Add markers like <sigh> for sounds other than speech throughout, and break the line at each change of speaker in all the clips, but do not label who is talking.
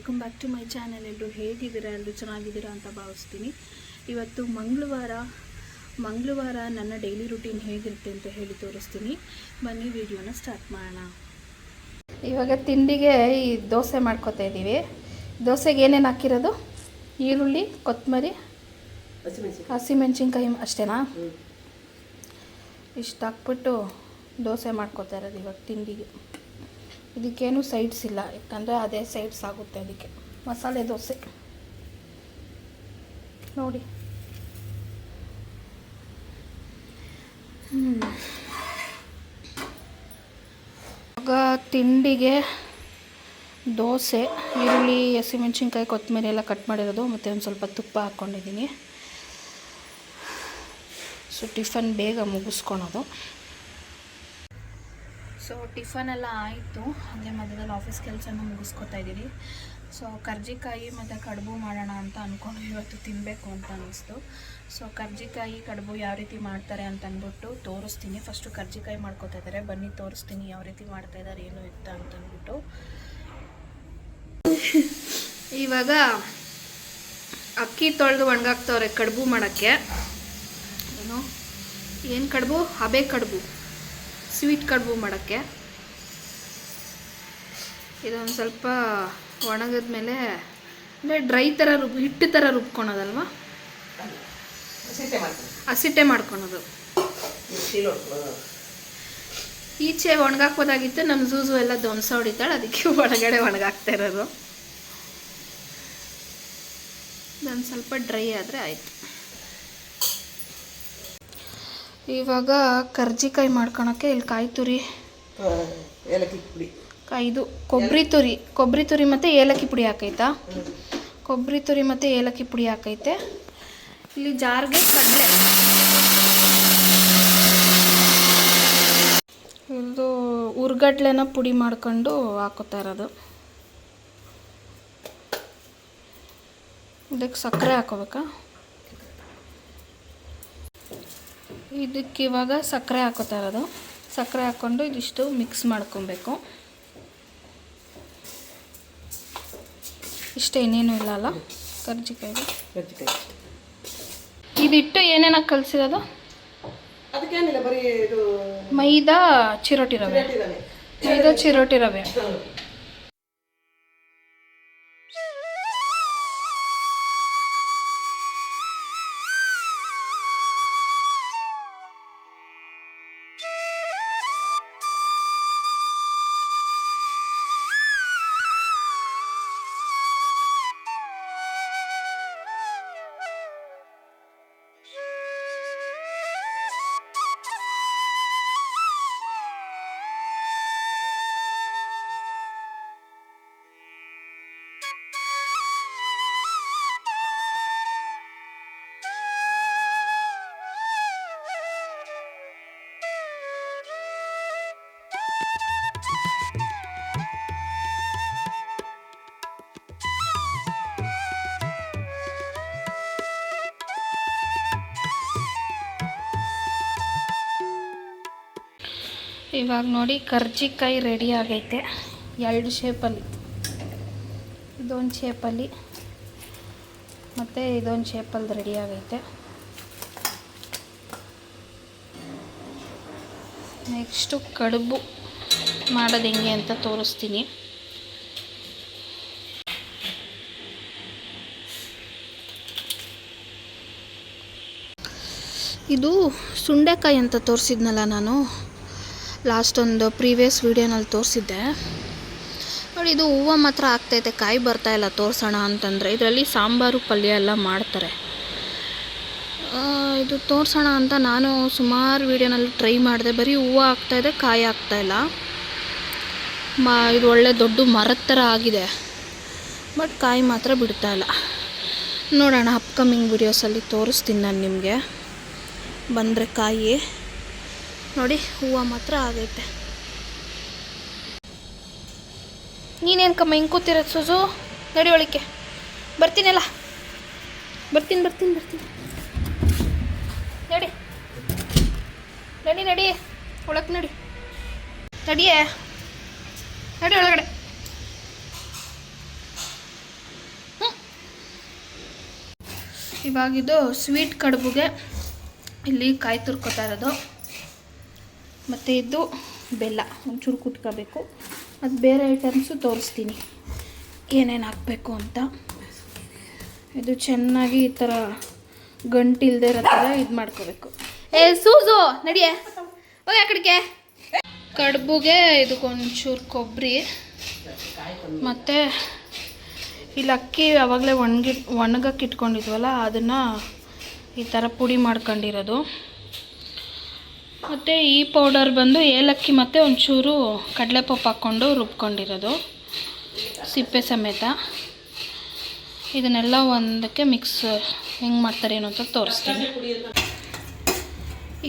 Welcome back to my channel ಎಲ್ಲರೂ ಹೇಗಿದ್ದೀರಾ? ಎಲ್ಲರೂ ಚೆನ್ನಾಗಿದ್ದೀರಾ ಅಂತ ಭಾವಿಸ್ತೀನಿ. ಇವತ್ತು ಮಂಗಳವಾರ ಮಂಗಳವಾರ ನನ್ನ ಡೈಲಿ ರುಟೀನ್ ಹೇಗಿರುತ್ತೆ ಅಂತ ಹೇಳಿ ತೋರಿಸ್ತೀನಿ. ಬನ್ನಿ ವಿಡಿಯೋನ ಸ್ಟಾರ್ಟ್ ಮಾಡೋಣ. ಇವಾಗ ತಿಂಡಿಗೆ ಈ ದೋಸೆ ಮಾಡ್ಕೋತಾ ಇದ್ದೀವಿ. ದೋಸೆಗೆ ಏನೇನು ಹಾಕಿರೋದು? ಈರುಳ್ಳಿ ಕೊತ್ತಂಬರಿ ಹಸಿಮೆಣ್ಸಿನ್ಕಾಯಿ ಅಷ್ಟೇನಾ? ಇಷ್ಟು ಹಾಕ್ಬಿಟ್ಟು ದೋಸೆ ಮಾಡ್ಕೋತಾ ಇರೋದು ಇವಾಗ ತಿಂಡಿಗೆ. ಇದಕ್ಕೇನು ಸೈಡ್ಸ್ ಇಲ್ಲ. ಯಾಕಂದರೆ ಅದೇ ಸೈಡ್ಸ್ ಆಗುತ್ತೆ ಅದಕ್ಕೆ. ಮಸಾಲೆ ದೋಸೆ. ನೋಡಿ. ಆಗ ತಿಂಡಿಗೆ ದೋಸೆ, ಈರುಳ್ಳಿ, ಹಸಿಮೆಣ್ಸಿನ್ಕಾಯಿ, ಕೊತ್ತಂಬರಿ ಎಲ್ಲ ಕಟ್ ಮಾಡಿರೋದು. ಮತ್ತು ಒಂದು ಸ್ವಲ್ಪ ತುಪ್ಪ ಹಾಕ್ಕೊಂಡಿದ್ದೀನಿ ಸೊ ಟಿಫನ್ ಬೇಗ ಮುಗಿಸ್ಕೊಳೋದು. ಸೊ ಟಿಫನ್ ಎಲ್ಲ ಆಯಿತು. ಅಂದರೆ ಮಧ್ಯದಲ್ಲಿ ಆಫೀಸ್ ಕೆಲಸನ ಮುಗಿಸ್ಕೊತಾ ಇದ್ದೀವಿ. ಸೊ ಕರ್ಜಿಕಾಯಿ ಮತ್ತು ಕಡುಬು ಮಾಡೋಣ ಅಂತ ಅಂದ್ಕೊಂಡು ಇವತ್ತು ತಿನ್ನಬೇಕು ಅಂತ ಅನ್ನಿಸ್ತು ಸೊ ಕರ್ಜಿಕಾಯಿ, ಕಡುಬು ಯಾವ ರೀತಿ ಮಾಡ್ತಾರೆ ಅಂತ ಅಂದ್ಬಿಟ್ಟು ತೋರಿಸ್ತೀನಿ. ಫಸ್ಟು ಕರ್ಜಿಕಾಯಿ ಮಾಡ್ಕೊತಾ ಇದ್ದಾರೆ. ಬನ್ನಿ, ತೋರಿಸ್ತೀನಿ ಯಾವ ರೀತಿ ಮಾಡ್ತಾ ಇದ್ದಾರೆ, ಏನು ಇತ್ತ ಅಂತ ಅಂದ್ಬಿಟ್ಟು. ಇವಾಗ ಅಕ್ಕಿ ತೊಳೆದು ಒಣಗಾಕ್ತವ್ರೆ ಕಡುಬು ಮಾಡೋಕ್ಕೆ. ಏನು? ಏನು ಕಡುಬು? ಹಬೆ ಕಡುಬು. ಸ್ವೀಟ್ ಕಡುಬು ಮಾಡೋಕ್ಕೆ. ಇದೊಂದು ಸ್ವಲ್ಪ ಒಣಗಿದ ಮೇಲೆ ಅಂದರೆ ಡ್ರೈ ಥರ ರುಬ್ ಹಿಟ್ಟು ಥರ ರುಬ್ಕೊಳೋದಲ್ವಾ? ಹಸಿಟ್ಟೆ ಮಾಡ್ಕೊಳೋದು. ಈಚೆ ಒಣಗಾಕ್ಬೋದಾಗಿತ್ತು ನಮ್ಮ ಜೂಜು ಎಲ್ಲ ಧ್ವಂಸ ಹೊಡಿತಾಳೆ ಅದಕ್ಕೆ ಒಳಗಡೆ ಒಣಗಾಕ್ತಾ ಇರೋದು. ಇದೊಂದು ಸ್ವಲ್ಪ ಡ್ರೈ ಆದರೆ ಆಯಿತು. ಇವಾಗ ಕರ್ಜಿಕಾಯಿ ಮಾಡ್ಕೊಳಕ್ಕೆ ಇಲ್ಲಿ ಕಾಯಿ ತುರಿ.
ಏಲಕ್ಕಿ ಪುಡಿ.
ಇದು ಕೊಬ್ಬರಿ ತುರಿ ಕೊಬ್ಬರಿ ತುರಿ ಮತ್ತು ಏಲಕ್ಕಿ ಪುಡಿ ಹಾಕೈತಾ? ಕೊಬ್ಬರಿ ತುರಿ ಮತ್ತು ಏಲಕ್ಕಿ ಪುಡಿ ಹಾಕೈತೆ. ಇಲ್ಲಿ ಜಾರ್ಗೆ ಕಡಲೆ. ಇದು ಉರ್ಗಡ್ಲೆನ ಪುಡಿ ಮಾಡ್ಕೊಂಡು ಹಾಕೋತಾ ಇರೋದು. ಇದಕ್ಕೆ ಸಕ್ಕರೆ ಹಾಕೋಬೇಕಾ? ಇದಕ್ಕೆ ಇವಾಗ ಸಕ್ಕರೆ ಹಾಕೋತಾ ಇರೋದು. ಸಕ್ಕರೆ ಹಾಕ್ಕೊಂಡು ಇದಿಷ್ಟು ಮಿಕ್ಸ್ ಮಾಡ್ಕೊಬೇಕು. ಇಷ್ಟೇ ಇನ್ನೇನು ಇಲ್ಲ ಅಲ್ಲ? ಕರ್ಜಿಕಾಯಿಗೆ
ಕರ್ಜಿಕಾಯಿ.
ಇದಿಟ್ಟು ಏನೇನ ಕಲಿಸಿರೋದು? ಮೈದಾ ಚಿರೋಟಿ ರವೆ. ಮೈದಾ ಚಿರೋಟಿ ರವೆ. ಇವಾಗ ನೋಡಿ ಕರ್ಜಿಕಾಯಿ ರೆಡಿ ಆಗೈತೆ. ಎರಡು ಶೇಪಲ್ಲಿ ಇದೊಂದು ಶೇಪಲ್ಲಿ ಮತ್ತು ಇದೊಂದು ಶೇಪಲ್ಲಿ ರೆಡಿ ಆಗೈತೆ. ನೆಕ್ಸ್ಟು ಕಡುಬು ಮಾಡೋದು ಹೆಂಗೆ ಅಂತ ತೋರಿಸ್ತೀನಿ. ಇದು ಸುಂಡೆಕಾಯಿ ಅಂತ ತೋರಿಸಿದ್ನಲ್ಲ ನಾನು. ಲಾಸ್ಟ್ ಒಂದು ಪ್ರೀವಿಯಸ್ ವೀಡಿಯೋನಲ್ಲಿ ತೋರಿಸಿದ್ದೆ. ನೋಡಿ, ಇದು ಹೂವು ಮಾತ್ರ ಆಗ್ತೈತೆ, ಕಾಯಿ ಬರ್ತಾ ಇಲ್ಲ, ತೋರಿಸೋಣ ಅಂತಂದರೆ. ಇದರಲ್ಲಿ ಸಾಂಬಾರು, ಪಲ್ಯ ಎಲ್ಲ ಮಾಡ್ತಾರೆ. ಇದು ತೋರಿಸೋಣ ಅಂತ ನಾನು ಸುಮಾರು ವೀಡಿಯೋನಲ್ಲಿ ಟ್ರೈ ಮಾಡಿದೆ. ಬರೀ ಹೂವು ಆಗ್ತಾಯಿದೆ ಕಾಯಿ ಆಗ್ತಾಯಿಲ್ಲ ಮ, ಇದು ಒಳ್ಳೆ ದೊಡ್ಡ ಮರದ ಥರ ಆಗಿದೆ. ಬಟ್ ಕಾಯಿ ಮಾತ್ರ ಬಿಡ್ತಾ ಇಲ್ಲ. ನೋಡೋಣ, ಅಪ್ಕಮಿಂಗ್ ವೀಡಿಯೋಸಲ್ಲಿ ತೋರಿಸ್ತೀನಿ ನಾನು ನಿಮಗೆ. ಬಂದರೆ ಕಾಯಿ. ನೋಡಿ, ಹೂವು ಮಾತ್ರ ಆಗೈತೆ. ನೀನೇನು ಕಮ್ಮ, ಹಿಂಗೆ ಕೂತಿರೋದು ಸುಸು ನಡಿ ಒಳಕ್ಕೆ. ಬರ್ತೀನಲ್ಲ? ಬರ್ತೀನಿ ಬರ್ತೀನಿ ಬರ್ತೀನಿ. ನಡಿ. ನಡಿ ನಡಿ. ಒಳಕ್ಕೆ ನಡಿ. ನಡಿಯೇ? ನಡಿ ಒಳಗಡೆ. ಇವಾಗಿದು ಸ್ವೀಟ್ ಕಡುಬುಗೆ ಇಲ್ಲಿ ಕಾಯಿ ತುರ್ಕೋತಾ ಇರೋದು. ಮತ್ತು ಇದು ಬೆಲ್ಲ, ಒಂಚೂರು ಕುಟ್ಕೋಬೇಕು ಮತ್ತು ಬೇರೆ ಐಟಮ್ಸು ತೋರಿಸ್ತೀನಿ. ಏನೇನು ಹಾಕಬೇಕು ಅಂತ. ಇದು ಚೆನ್ನಾಗಿ ಈ ಥರ ಗಂಟಿಲ್ದೇ ಇರೋ ಇದು ಮಾಡ್ಕೋಬೇಕು. ಏ ಸೂಸು ನಡಿಯೇ. ಹೋಗಿ ಕಡೆಗೆ. ಕಡುಬುಗೆ ಇದಕ್ಕೊಂಚೂರು ಕೊಬ್ಬರಿ ಮತ್ತು ಇಲ್ಲಿ ಅಕ್ಕಿ ಯಾವಾಗಲೇ ಒಣಗಿ ಒಣಗಕ್ಕೆ ಇಟ್ಕೊಂಡಿದ್ವಲ್ಲ, ಅದನ್ನು ಈ ಥರ ಪುಡಿ ಮಾಡ್ಕೊಂಡಿರೋದು. ಮತ್ತು ಈ ಪೌಡರ್ ಬಂದು ಏಲಕ್ಕಿ ಮತ್ತು ಒಂಚೂರು ಕಡಲೆಪಪ್ಪು ಹಾಕ್ಕೊಂಡು ರುಬ್ಕೊಂಡಿರೋದು, ಸಿಪ್ಪೆ ಸಮೇತ. ಇದನ್ನೆಲ್ಲ ಒಂದಕ್ಕೆ ಮಿಕ್ಸ್ ಹೆಂಗೆ ಮಾಡ್ತಾರೆ ಏನು ಅಂತ ತೋರಿಸ್ತೀನಿ.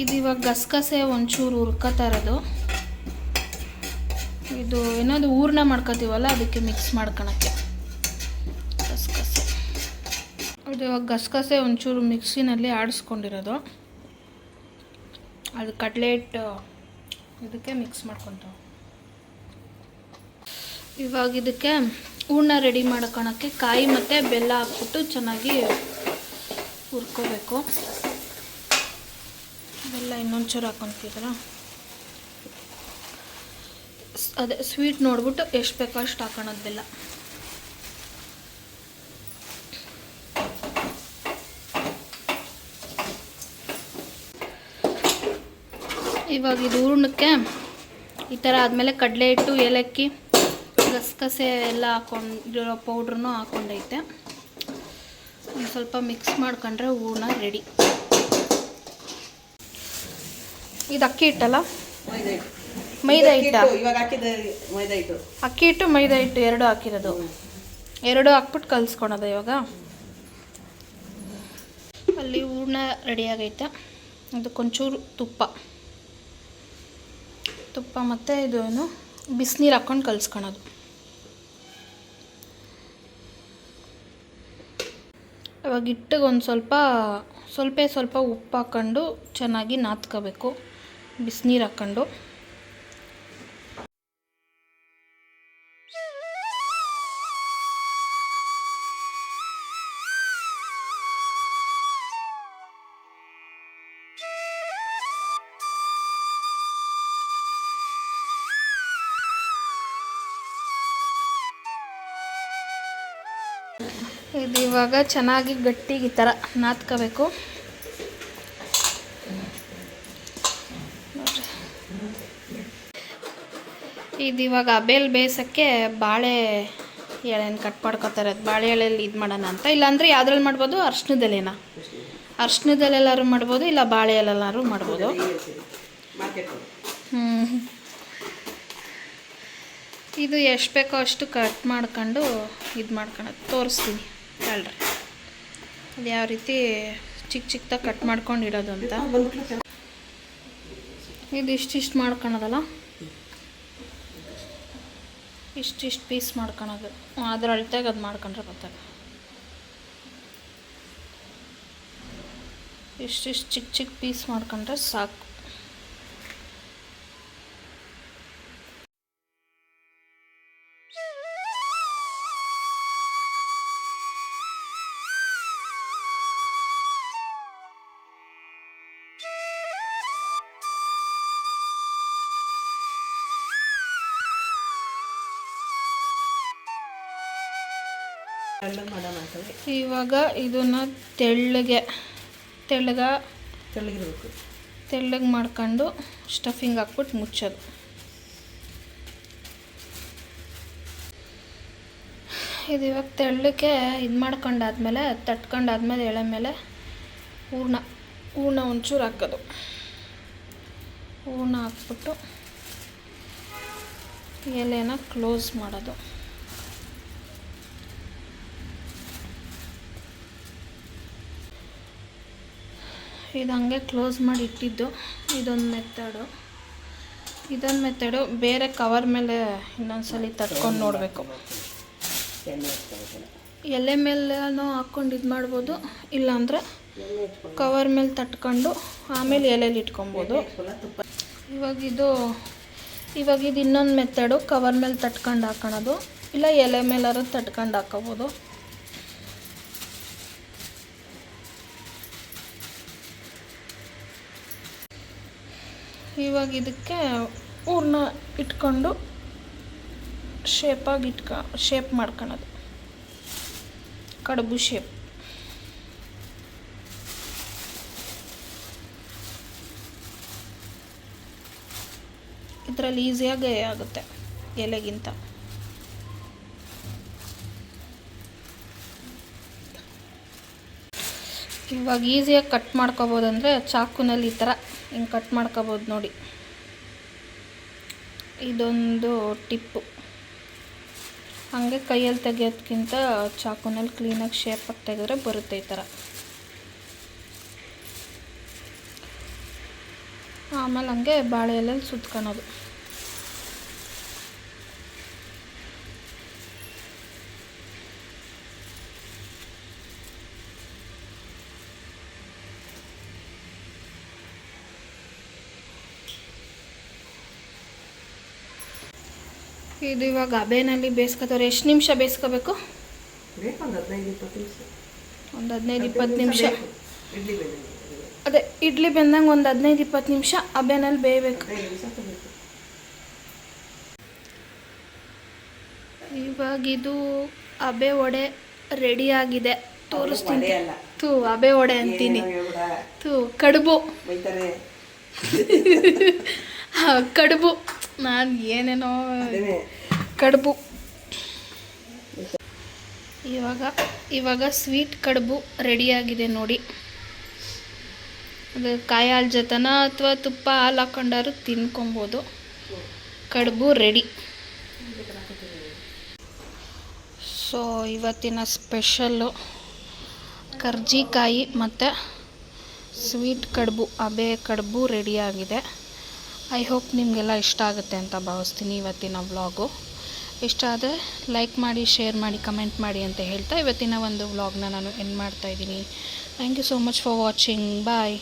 ಇದು ಇವಾಗ ಗಸಗಸೆ ಒಂಚೂರು ಹುರ್ಕೋತಾ ಇರೋದು. ಇದು ಏನಾದ್ರು ಊರ್ನ ಮಾಡ್ಕೋತೀವಲ್ಲ ಅದಕ್ಕೆ ಮಿಕ್ಸ್ ಮಾಡ್ಕೊಳಕ್ಕೆ. ಗಸಗಸೆ. ಇದು ಇವಾಗ ಗಸಗಸೆ ಒಂಚೂರು ಮಿಕ್ಸಿನಲ್ಲಿ ಆಡಿಸ್ಕೊಂಡಿರೋದು. ಅದು ಕಡಲೆ ಹಿಟ್ಟು ಇದಕ್ಕೆ ಮಿಕ್ಸ್ ಮಾಡ್ಕೊತಾವೆ ಇವಾಗ ಇದಕ್ಕೆ ಹೂರ್ಣ ರೆಡಿ ಮಾಡ್ಕೊಳಕ್ಕೆ ಕಾಯಿ ಮತ್ತು ಬೆಲ್ಲ ಹಾಕ್ಬಿಟ್ಟು ಚೆನ್ನಾಗಿ ಹುರ್ಕೋಬೇಕು. ಬೆಲ್ಲ ಇನ್ನೊಂಚೂರು ಹಾಕ್ಕೊತಿದ್ರ ಅದೇ ಸ್ವೀಟ್ ನೋಡ್ಬಿಟ್ಟು ಎಷ್ಟು ಬೇಕೋ ಅಷ್ಟು ಹಾಕೋಣದು ಬೆಲ್ಲ. ಇವಾಗ ಇದು ಹೂರ್ಣಕ್ಕೆ ಈ ಥರ ಆದಮೇಲೆ ಕಡಲೆ ಹಿಟ್ಟು ಏಲಕ್ಕಿ ಗಸಗಸೆ ಎಲ್ಲ ಹಾಕೊಂಡಿರೋ ಪೌಡ್ರೂ ಹಾಕ್ಕೊಂಡೈತೆ ಒಂದು ಸ್ವಲ್ಪ ಮಿಕ್ಸ್ ಮಾಡ್ಕೊಂಡ್ರೆ ಹೂರ್ಣ ರೆಡಿ ಇದು ಅಕ್ಕಿ ಹಿಟ್ಟಲ್ಲ?
ಮೈದಾ ಹಿಟ್ಟು.
ಅಕ್ಕಿ ಹಿಟ್ಟು? ಮೈದಾ ಹಿಟ್ಟು. ಎರಡು ಹಾಕಿರೋದು. ಎರಡು ಹಾಕ್ಬಿಟ್ಟು ಕಲಿಸ್ಕೊಳೋದು ಇವಾಗ? ಅಲ್ಲಿ ಹೂರ್ಣ ರೆಡಿ ಆಗೈತೆ. ಅದಕ್ಕೊಂಚೂರು ತುಪ್ಪ. ತುಪ್ಪ ಮತ್ತು ಇದು ಏನು? ಬಿಸಿನೀರು ಹಾಕ್ಕೊಂಡು ಕಲಿಸ್ಕೊಳೋದು. ಇವಾಗ ಹಿಟ್ಟಿಗೆ ಒಂದು ಸ್ವಲ್ಪ ಸ್ವಲ್ಪ ಸ್ವಲ್ಪ ಉಪ್ಪು ಹಾಕ್ಕೊಂಡು ಚೆನ್ನಾಗಿ ನಾದ್ಕೋಬೇಕು. ಬಿಸಿನೀರು ಹಾಕ್ಕೊಂಡು. ಇದು ಇವಾಗ ಚೆನ್ನಾಗಿ ಗಟ್ಟಿಗೆ ಈ ಥರ ನಾದ್ಕೋಬೇಕು. ನೋಡ್ರಿ. ಇದು ಇವಾಗ ಅಬೇಲ್ ಬೇಯಿಸೋಕ್ಕೆ ಬಾಳೆ ಎಳೆನ ಕಟ್ ಮಾಡ್ಕೊತಾರೆ. ಅದು ಬಾಳೆ ಎಳೆಯಲ್ಲಿ ಇದು ಮಾಡೋಣ ಅಂತ. ಇಲ್ಲಾಂದರೆ ಯಾವ್ದ್ರಲ್ಲಿ ಮಾಡ್ಬೋದು? ಅರ್ಶಿನದೆಲೆನ ಅರ್ಶಿನದಲ್ಲೆಲ್ಲಾರು ಮಾಡ್ಬೋದು ಇಲ್ಲ ಬಾಳೆ ಎಲೆಲ್ಲಾರು ಮಾಡ್ಬೋದು. ಹ್ಞೂ ಇದು ಎಷ್ಟು ಬೇಕೋ ಅಷ್ಟು ಕಟ್ ಮಾಡ್ಕೊಂಡು ಇದು ಮಾಡ್ಕೊಳೋದು. ತೋರಿಸ್ತೀನಿ. ಹೇಳ್ರಿ. ಅದು ಯಾವ ರೀತಿ ಚಿಕ್ಕ ಚಿಕ್ಕದಾಗಿ ಕಟ್ ಮಾಡ್ಕೊಂಡು ಇಡೋದು ಅಂತ. ಇದು ಇಷ್ಟಿಷ್ಟು ಮಾಡ್ಕೊಳೋದಲ್ಲ? ಇಷ್ಟಿಷ್ಟು ಪೀಸ್ ಮಾಡ್ಕೊಳೋದು. ಅದ್ರ ಅಳತೆಗೆ ಅದು ಮಾಡ್ಕೊಂಡ್ರೆ ಗೊತ್ತಾಗ ಇಷ್ಟಿಷ್ಟು ಚಿಕ್ಕ ಚಿಕ್ಕ ಪೀಸ್ ಮಾಡ್ಕೊಂಡ್ರೆ ಸಾಕು. ಇವಾಗ ಇದನ್ನ ತೆಳ್ಳಗೆ ತೆಳ್ಳಗ
ತೆಳ್ಳಗಿರ್ಬೇಕು.
ತೆಳ್ಳಗೆ ಮಾಡ್ಕೊಂಡು ಸ್ಟಫಿಂಗ್ ಹಾಕ್ಬಿಟ್ಟು ಮುಚ್ಚೋದು. ಇದು ಇವಾಗ ತೆಳ್ಳಕ್ಕೆ ಇದು ಮಾಡ್ಕೊಂಡಾದ್ಮೇಲೆ ತಟ್ಕೊಂಡಾದ್ಮೇಲೆ ಎಳೆ ಮೇಲೆ ಹೂರ್ಣ ಹೂರ್ಣ ಒಂಚೂರು ಹಾಕೋದು. ಹೂರ್ಣ ಹಾಕ್ಬಿಟ್ಟು ಎಲೆನ ಕ್ಲೋಸ್ ಮಾಡೋದು. ಇದು ಹಂಗೆ ಕ್ಲೋಸ್ ಮಾಡಿ ಇಟ್ಟಿದ್ದು. ಇದೊಂದು ಮೆಥಡು ಇದೊಂದು ಮೆಥಡು ಬೇರೆ ಕವರ್ ಮೇಲೆ ಇನ್ನೊಂದ್ಸಲಿ ತಟ್ಕೊಂಡು ನೋಡಬೇಕು. ಎಲೆ ಮೇಲೆನೂ ಹಾಕ್ಕೊಂಡು ಇದು ಮಾಡ್ಬೋದು. ಇಲ್ಲಾಂದರೆ ಕವರ್ ಮೇಲೆ ತಟ್ಕೊಂಡು ಆಮೇಲೆ ಎಲೆಯಲ್ಲಿ ಇಟ್ಕೊಬೋದು. ಇವಾಗ ಇದು ಇವಾಗ ಇದು ಇನ್ನೊಂದು ಮೆಥಡು ಕವರ್ ಮೇಲೆ ತಟ್ಕೊಂಡು ಹಾಕೋಣದು. ಇಲ್ಲ ಎಲೆ ಮೇಲಾರು ತಟ್ಕೊಂಡು ಹಾಕೋಬೋದು. ಇವಾಗ ಇದಕ್ಕೆ ಹೂರ್ಣ ಇಟ್ಕೊಂಡು ಶೇಪಾಗಿ ಇಟ್ಕ ಶೇಪ್ ಮಾಡ್ಕೊಳೋದು. ಕಡುಬು ಶೇಪ್ ಇದರಲ್ಲಿ ಈಸಿಯಾಗಿ ಆಗುತ್ತೆ ಎಲೆಗಿಂತ. ಇವಾಗ ಈಸಿಯಾಗಿ ಕಟ್ ಮಾಡ್ಕೋಬೋದಂದ್ರೆ ಚಾಕುನಲ್ಲಿ ಈ ಥರ ಹಿಂಗೆ ಕಟ್ ಮಾಡ್ಕೋಬೋದು ನೋಡಿ. ಇದೊಂದು ಟಿಪ್ಪು. ಹಾಗೆ ಕೈಯಲ್ಲಿ ತೆಗಿಯೋದ್ಕಿಂತ ಚಾಕುನಲ್ಲಿ ಕ್ಲೀನಾಗಿ ಶೇಪಾಗಿ ತೆಗೆದ್ರೆ ಬರುತ್ತೆ ಈ ಥರ. ಆಮೇಲೆ ಹಂಗೆ ಬಾಳೆ ಎಲೆಯಲ್ಲಿ ಸುತ್ಕೊಳೋದು. ಇದು ಇವಾಗ ಅಬೇನಲ್ಲಿ ಬೇಯಿಸ್ಕೊತಾರೆ ಎಷ್ಟು ನಿಮಿಷ ಬೇಯಿಸ್ಕೋಬೇಕು?
ಒಂದು ಹದಿನೈದು ಇಪ್ಪತ್ತು ನಿಮಿಷ.
ಒಂದು ಹದಿನೈದು ಇಪ್ಪತ್ತು ನಿಮಿಷ
ಇಡ್ಲಿ ಬೇಳೆ
ಅದೇ ಇಡ್ಲಿ ಬೆಂದಂಗೆ ಒಂದು ಹದಿನೈದು ಇಪ್ಪತ್ತು ನಿಮಿಷ ಅಬೆನಲ್ಲಿ ಬೇಯಬೇಕು. ಇವಾಗ ಇದು ಅಬೆ ವಡೆ ರೆಡಿ ಆಗಿದೆ. ತೋರಿಸ್ತೀನಿ. ತೂ ಅಬೆ ವಡೆ ಅಂತೀನಿ. ತೂ ಕಡುಬು. <laughs> ಕಡುಬು. ನಾನು ಏನೇನೋ ಕಡುಬು. ಇವಾಗ ಇವಾಗ ಸ್ವೀಟ್ ಕಡುಬು ರೆಡಿಯಾಗಿದೆ ನೋಡಿ. ಅದು ಕಾಯಿ ಹಾಲು ಜೊತೆನ ಅಥವಾ ತುಪ್ಪ ಹಾಲು ಹಾಕೊಂಡಾರು ತಿನ್ಕೊಬೋದು. ಕಡುಬು ರೆಡಿ ಸೊ ಇವತ್ತಿನ ಸ್ಪೆಷಲ್ಲು ಕರ್ಜಿಕಾಯಿ ಮತ್ತು ಸ್ವೀಟ್ ಕಡುಬು ಅಬೆ ಕಡುಬು ರೆಡಿಯಾಗಿದೆ ಐ ಹೋಪ್ ನಿಮಗೆಲ್ಲ ಇಷ್ಟ ಆಗುತ್ತೆ ಅಂತ ಭಾವಿಸ್ತೀನಿ ಇವತ್ತಿನ ವ್ಲಾಗು. ಇಷ್ಟ ಆದರೆ ಲೈಕ್ ಮಾಡಿ ಶೇರ್ ಮಾಡಿ ಕಮೆಂಟ್ ಮಾಡಿ ಅಂತ ಹೇಳ್ತಾ ಇವತ್ತಿನ ಒಂದು ವ್ಲಾಗ್ನ ನಾನು ಎಂಡ್ ಮಾಡ್ತಾಯಿದ್ದೀನಿ thank you so much for watching bye